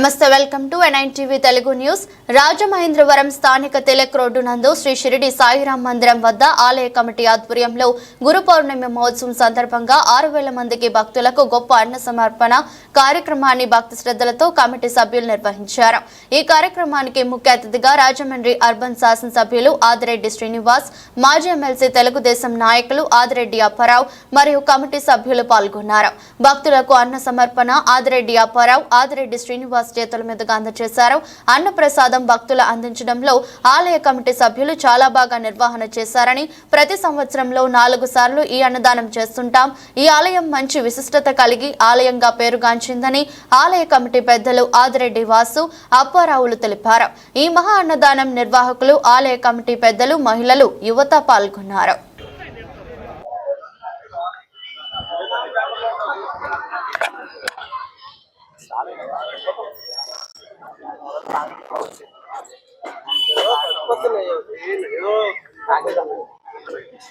నమస్తే welcome to NIN TV Telugu news. Rajamahendravaram స్థానిక Tilak road నందు శ్రీ షిరిడి సాయిరాం మందిరం వద్ద ఆలయ కమిటీ ఆధ్వర్యంలో గురు పౌర్ణమి మహోత్సవం సందర్భంగా ఆరు వేల మందికి భక్తులకు గొప్ప అన్న సమర్పణ కార్యక్రమాన్ని భక్తి శ్రద్ధలతో కమిటీ సభ్యులు నిర్వహించారు. ఈ కార్యక్రమానికి ముఖ్య అతిథిగా రాజమండ్రి అర్బన్ శాసనసభ్యులు ఆదిరెడ్డి శ్రీనివాస్ మాజీ ఎమ్మెల్సీ తెలుగుదేశం నాయకులు ఆదిరెడ్డి అప్పారావు మరియు కమిటీ సభ్యులు పాల్గొన్నారు. భక్తులకు అన్న సమర్పణ ఆదిరెడ్డి అప్పారావు ఆదిరెడ్డి శ్రీనివాస్ చేతుల మీదుగా అందజేశారు. అన్న ప్రసాదం భక్తుల అందించడంలో ఆలయ కమిటీ సభ్యులు చాలా బాగా నిర్వహణ చేశారని ప్రతి సంవత్సరంలో నాలుగు సార్లు ఈ అన్నదానం చేస్తుంటాం. ఈ ఆలయం మంచి విశిష్టత కలిగి ఆలయంగా పేరుగాంచిందని ఆలయ కమిటీ పెద్దలు ఆదిరెడ్డి వాసు అప్పారావులు తెలిపారు. ఈ మహా అన్నదానం నిర్వాహకులు ఆలయ కమిటీ పెద్దలు మహిళలు యువత పాల్గొన్నారు.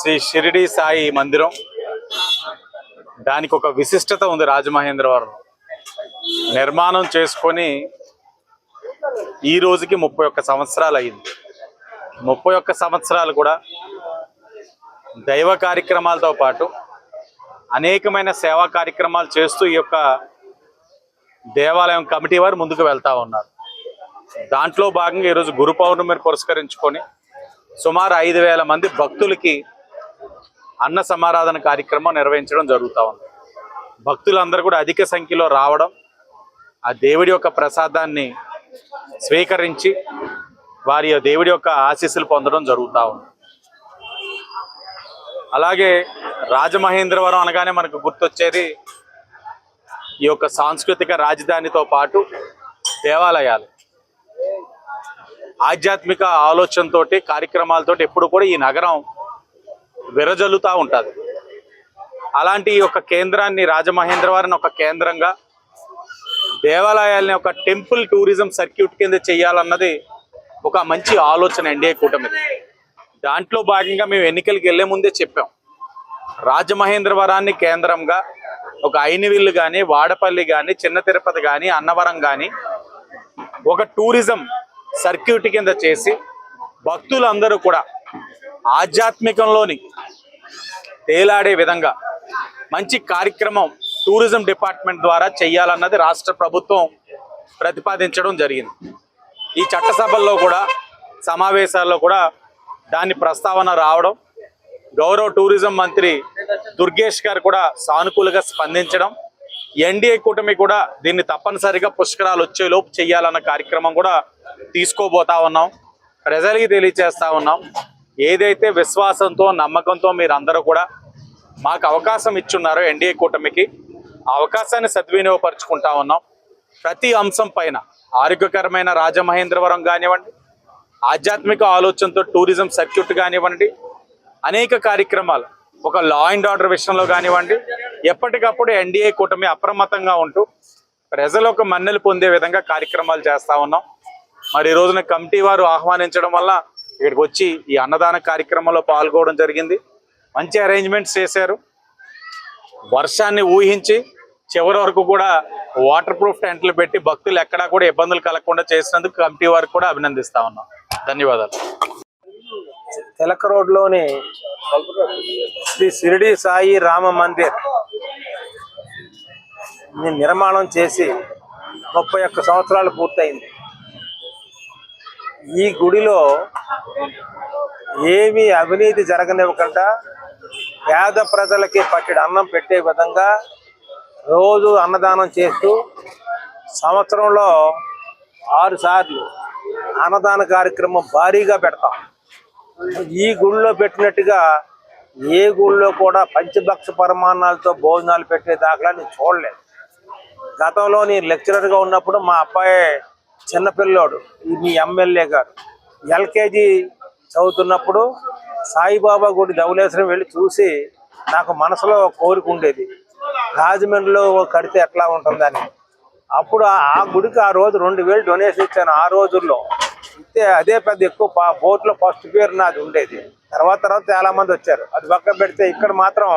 శ్రీ షిరిడి సాయి మందిరం. దానికి ఒక విశిష్టత ఉంది రాజమహేంద్రవరం. నిర్మాణం చేసుకొని ఈ రోజుకి ముప్పై ఒక్క సంవత్సరాలు అయింది. ముప్పై ఒక్క సంవత్సరాలు కూడా దైవ కార్యక్రమాలతో పాటు అనేకమైన సేవా కార్యక్రమాలు చేస్తూ ఈ యొక్క దేవాలయం కమిటీ వారు ముందుకు వెళ్తా ఉన్నారు. దాంట్లో భాగంగా ఈరోజు గురు పౌర్ణమిని పురస్కరించుకొని సుమారు ఐదు వేల మంది భక్తులకి అన్న సమారాధన కార్యక్రమం నిర్వహించడం జరుగుతూ ఉంది. భక్తులందరూ కూడా అధిక సంఖ్యలో రావడం ఆ దేవుడి యొక్క ప్రసాదాన్ని స్వీకరించి వారి దేవుడి యొక్క ఆశీస్సులు పొందడం జరుగుతూ ఉంది. అలాగే రాజమహేంద్రవరం అనగానే మనకు గుర్తొచ్చేది ఈ యొక్క సాంస్కృతిక రాజధానితో పాటు దేవాలయాలు. ఆధ్యాత్మిక ఆలోచనతోటి కార్యక్రమాలతోటి ఎప్పుడు కూడా ఈ నగరం విరజల్లుతూ ఉంటుంది. అలాంటి ఈ యొక్క కేంద్రాన్ని రాజమహేంద్రవరం ఒక కేంద్రంగా దేవాలయాల్ని ఒక టెంపుల్ టూరిజం సర్క్యూట్ కింద చేయాలన్నది ఒక మంచి ఆలోచన ఎన్డీఏ కూటమిది. దాంట్లో భాగంగా మేము ఎన్నికలకు వెళ్ళే ముందే చెప్పాం. రాజమహేంద్రవరాన్ని కేంద్రంగా ఒక ఐనివిల్లు కానీ వాడపల్లి కానీ చిన్న తిరుపతి కానీ అన్నవరం కానీ ఒక టూరిజం సర్క్యూట్ కింద చేసి భక్తులందరూ కూడా ఆధ్యాత్మికంలోని తేలాడే విధంగా మంచి కార్యక్రమం టూరిజం డిపార్ట్మెంట్ ద్వారా చేయాలన్నది రాష్ట్ర ప్రభుత్వం ప్రతిపాదించడం జరిగింది. ఈ చట్టసభల్లో కూడా సమావేశాల్లో కూడా దాని ప్రస్తావన రావడం గౌరవ టూరిజం మంత్రి దుర్గేష్ గారు కూడా సానుకూలంగా స్పందించడం. ఎన్డీఏ కూటమి కూడా దీన్ని తప్పనిసరిగా పుష్కరాలు వచ్చేలోపు చేయాలన్న కార్యక్రమం కూడా తీసుకోబోతా ఉన్నాం. ప్రజలకి తెలియచేస్తా ఉన్నాం. ఏదైతే విశ్వాసంతో నమ్మకంతో మీరందరూ కూడా మాకు అవకాశం ఇచ్చున్నారో ఎన్డీఏ కూటమికి ఆ అవకాశాన్ని సద్వినియోగపరుచుకుంటా ఉన్నాం. ప్రతి అంశం పైన ఆరోగ్యకరమైన రాజమహేంద్రవరం కానివ్వండి ఆధ్యాత్మిక ఆలోచనతో టూరిజం సర్క్యూట్ కానివ్వండి అనేక కార్యక్రమాలు. ఒక లా అండ్ ఆర్డర్ విషయంలో కానివ్వండి ఎప్పటికప్పుడు ఎన్డీఏ కూటమి అప్రమత్తంగా ఉంటూ ప్రజలు ఒక మన్నెలు పొందే విధంగా కార్యక్రమాలు చేస్తా ఉన్నాం. మరి ఈ రోజున కమిటీ వారు ఆహ్వానించడం వల్ల ఇక్కడికి వచ్చి ఈ అన్నదాన కార్యక్రమంలో పాల్గొనడం జరిగింది. మంచి అరేంజ్మెంట్స్ చేశారు. వర్షాన్ని ఊహించి చివరి వరకు కూడా వాటర్ ప్రూఫ్ టెంట్లు పెట్టి భక్తులు ఎక్కడా కూడా ఇబ్బందులు కలగకుండా చేసినందుకు కమిటీ వారికి కూడా అభినందిస్తా ఉన్నాం. ధన్యవాదాలు. తిలక రోడ్లోని శ్రీ షిరిడి సాయి రామ మందిర్ నిర్మాణం చేసి ముప్పై ఒక్క సంవత్సరాలు పూర్తయింది. ఈ గుడిలో ఏమీ అవినీతి జరగనివ్వకుండా పేద ప్రజలకి పట్టెడు అన్నం పెట్టే విధంగా రోజు అన్నదానం చేస్తూ సంవత్సరంలో ఆరు సార్లు అన్నదాన కార్యక్రమం భారీగా పెడతాం. ఈ గుళ్ళో పెట్టినట్టుగా ఏ గుళ్ళో కూడా పంచభక్ష పరమాన్నాలతో భోజనాలు పెట్టే దాఖలా నేను చూడలేదు. గతంలో నేను లెక్చరర్గా ఉన్నప్పుడు మా అబ్బాయి చిన్నపిల్లోడు మీ ఎమ్మెల్యే గారు. ఎల్కేజీ చదువుతున్నప్పుడు సాయిబాబా గుడి ధవలేశ్వరం వెళ్ళి చూసి నాకు మనసులో కోరిక ఉండేది. రాజమండ్రిలో కడితే ఎట్లా ఉంటుందని. అప్పుడు ఆ గుడికి ఆ రోజు రెండు వేలు డొనేషన్ ఇచ్చాను. ఆ రోజుల్లో ఇస్తే అదే పెద్ద ఎక్కువ బోట్లో ఫస్ట్ పేరు నాది ఉండేది. తర్వాత తర్వాత చాలా మంది వచ్చారు. అది పక్కన పెడితే ఇక్కడ మాత్రం